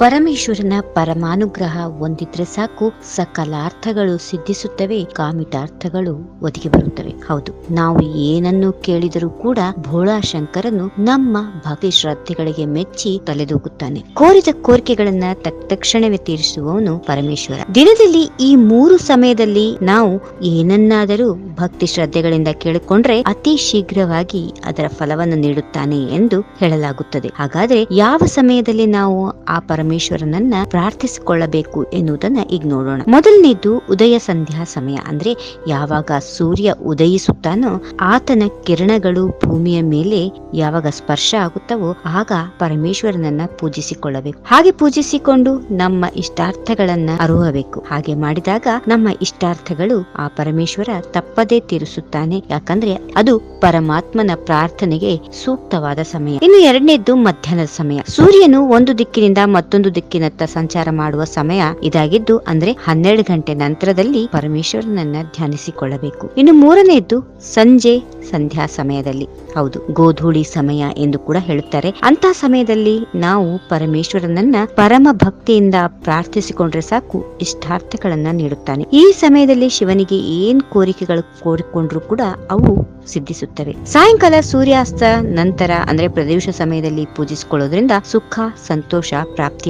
ಪರಮೇಶ್ವರನ ಪರಮಾನುಗ್ರಹ ಹೊಂದಿದ್ರೆ ಸಾಕು ಸಕಲ ಅರ್ಥಗಳು ಸಿದ್ಧಿಸುತ್ತವೆ ಕಾಮಿಟಾರ್ಥಗಳು ಒದಗಿ ಬರುತ್ತವೆ. ಹೌದು, ನಾವು ಏನನ್ನು ಕೇಳಿದರೂ ಕೂಡ ಭೋಳಾ ಶಂಕರನು ನಮ್ಮ ಭಕ್ತಿ ಶ್ರದ್ಧೆಗಳಿಗೆ ಮೆಚ್ಚಿ ತಲೆದೂಗುತ್ತಾನೆ. ಕೋರಿದ ಕೋರಿಕೆಗಳನ್ನ ತಕ್ಷಣವೇ ತೀರಿಸುವವನು ಪರಮೇಶ್ವರ. ದಿನದಲ್ಲಿ ಈ ಮೂರು ಸಮಯದಲ್ಲಿ ನಾವು ಏನನ್ನಾದರೂ ಭಕ್ತಿ ಶ್ರದ್ಧೆಗಳಿಂದ ಕೇಳಿಕೊಂಡ್ರೆ ಅತಿ ಶೀಘ್ರವಾಗಿ ಅದರ ಫಲವನ್ನು ನೀಡುತ್ತಾನೆ ಎಂದು ಹೇಳಲಾಗುತ್ತದೆ. ಹಾಗಾದ್ರೆ ಯಾವ ಸಮಯದಲ್ಲಿ ನಾವು ಆ ಪರಮೇಶ್ವರನನ್ನ ಪ್ರಾರ್ಥಿಸಿಕೊಳ್ಳಬೇಕು ಎನ್ನುವುದನ್ನ ಈಗ ನೋಡೋಣ. ಮೊದಲನೇದು ಉದಯ ಸಂಧ್ಯಾ ಸಮಯ ಅಂದ್ರೆ ಯಾವಾಗ ಸೂರ್ಯ ಉದಯಿಸುತ್ತಾನೋ ಆತನ ಕಿರಣಗಳು ಭೂಮಿಯ ಮೇಲೆ ಯಾವಾಗ ಸ್ಪರ್ಶ ಆಗುತ್ತವೋ ಆಗ ಪರಮೇಶ್ವರನನ್ನ ಪೂಜಿಸಿಕೊಳ್ಳಬೇಕು. ಹಾಗೆ ಪೂಜಿಸಿಕೊಂಡು ನಮ್ಮ ಇಷ್ಟಾರ್ಥಗಳನ್ನ ಅರುಹಬೇಕು. ಹಾಗೆ ಮಾಡಿದಾಗ ನಮ್ಮ ಇಷ್ಟಾರ್ಥಗಳು ಆ ಪರಮೇಶ್ವರ ತಪ್ಪದೇ ತೀರಿಸುತ್ತಾನೆ. ಯಾಕಂದ್ರೆ ಅದು ಪರಮಾತ್ಮನ ಪ್ರಾರ್ಥನೆಗೆ ಸೂಕ್ತವಾದ ಸಮಯ. ಇನ್ನು ಎರಡನೇದ್ದು ಮಧ್ಯಾಹ್ನದ ಸಮಯ. ಸೂರ್ಯನು ಒಂದು ದಿಕ್ಕಿನಿಂದ ಮತ್ತೊಂದು ದಿಕ್ಕಿನತ್ತ ಸಂಚಾರ ಮಾಡುವ ಸಮಯ ಇದಾಗಿದ್ದು, ಅಂದ್ರೆ ಹನ್ನೆರಡು ಗಂಟೆ ನಂತರದಲ್ಲಿ ಪರಮೇಶ್ವರನನ್ನ ಧ್ಯಾನಿಸಿಕೊಳ್ಳಬೇಕು. ಇನ್ನು ಮೂರನೆಯದ್ದು, ಸಂಜೆ ಸಂಧ್ಯಾ ಸಮಯದಲ್ಲಿ. ಹೌದು, ಗೋಧೂಳಿ ಸಮಯ ಎಂದು ಕೂಡ ಹೇಳುತ್ತಾರೆ. ಅಂತ ಸಮಯದಲ್ಲಿ ನಾವು ಪರಮೇಶ್ವರನನ್ನ ಪರಮ ಭಕ್ತಿಯಿಂದ ಪ್ರಾರ್ಥಿಸಿಕೊಂಡ್ರೆ ಸಾಕು, ಇಷ್ಟಾರ್ಥಗಳನ್ನ ನೀಡುತ್ತಾನೆ. ಈ ಸಮಯದಲ್ಲಿ ಶಿವನಿಗೆ ಏನ್ ಕೋರಿಕೆಗಳು ಕೋರಿಕೊಂಡ್ರು ಕೂಡ ಅವು ಸಿದ್ಧಿಸುತ್ತವೆ. ಸಾಯಂಕಾಲ ಸೂರ್ಯಾಸ್ತ ನಂತರ, ಅಂದ್ರೆ ಪ್ರದೇಶ ಸಮಯದಲ್ಲಿ ಪೂಜಿಸಿಕೊಳ್ಳೋದ್ರಿಂದ ಸುಖ, ಸಂತೋಷ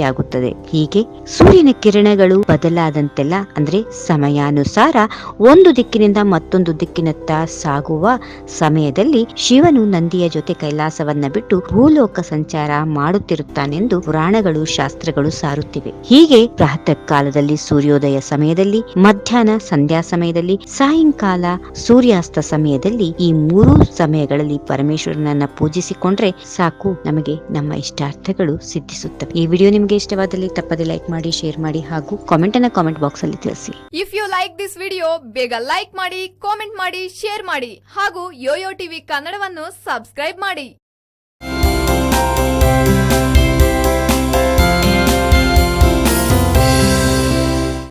ಪ್ರಾಪ್ತಿಯಾಗುತ್ತದೆ ಹೀಗೆ ಸೂರ್ಯನ ಕಿರಣಗಳು ಬದಲಾದಂತೆಲ್ಲ, ಅಂದ್ರೆ ಸಮಯಾನುಸಾರ ಒಂದು ದಿಕ್ಕಿನಿಂದ ಮತ್ತೊಂದು ದಿಕ್ಕಿನತ್ತ ಸಾಗುವ ಸಮಯದಲ್ಲಿ ಶಿವನು ನಂದಿಯ ಜೊತೆ ಕೈಲಾಸವನ್ನ ಬಿಟ್ಟು ಭೂಲೋಕ ಸಂಚಾರ ಮಾಡುತ್ತಿರುತ್ತಾನೆಂದು ಪುರಾಣಗಳು, ಶಾಸ್ತ್ರಗಳು ಸಾರುತ್ತಿವೆ. ಹೀಗೆ ಪ್ರಾತಃ ಕಾಲದಲ್ಲಿ ಸೂರ್ಯೋದಯ ಸಮಯದಲ್ಲಿ, ಮಧ್ಯಾಹ್ನ ಸಂಧ್ಯಾ ಸಮಯದಲ್ಲಿ, ಸಾಯಂಕಾಲ ಸೂರ್ಯಾಸ್ತ ಸಮಯದಲ್ಲಿ ಈ ಮೂರು ಸಮಯಗಳಲ್ಲಿ ಪರಮೇಶ್ವರನನ್ನ ಪೂಜಿಸಿಕೊಂಡ್ರೆ ಸಾಕು, ನಮಗೆ ನಮ್ಮ ಇಷ್ಟಾರ್ಥಗಳು ಸಿದ್ಧಿಸುತ್ತವೆ. ಈ ವಿಡಿಯೋ ನಿಮ್ಗೆ ಇಷ್ಟವಾದಲ್ಲಿ ತಪ್ಪದೆ ಲೈಕ್ ಮಾಡಿ, ಶೇರ್ ಮಾಡಿ ಹಾಗೂ ಕಾಮೆಂಟ್ ಅನ್ನ ಕಾಮೆಂಟ್ ಬಾಕ್ಸ್ ಅಲ್ಲಿ ತಿಳಿಸಿ. If you like this video ಬೇಗ ಲೈಕ್ ಮಾಡಿ ಕಾಮೆಂಟ್ ಮಾಡಿ ಶೇರ್ ಮಾಡಿ ಹಾಗೂ ಯೋಯೋ ಟಿವಿ ಕನ್ನಡವನ್ನು ಸಬ್ಸ್ಕ್ರೈಬ್ ಮಾಡಿ.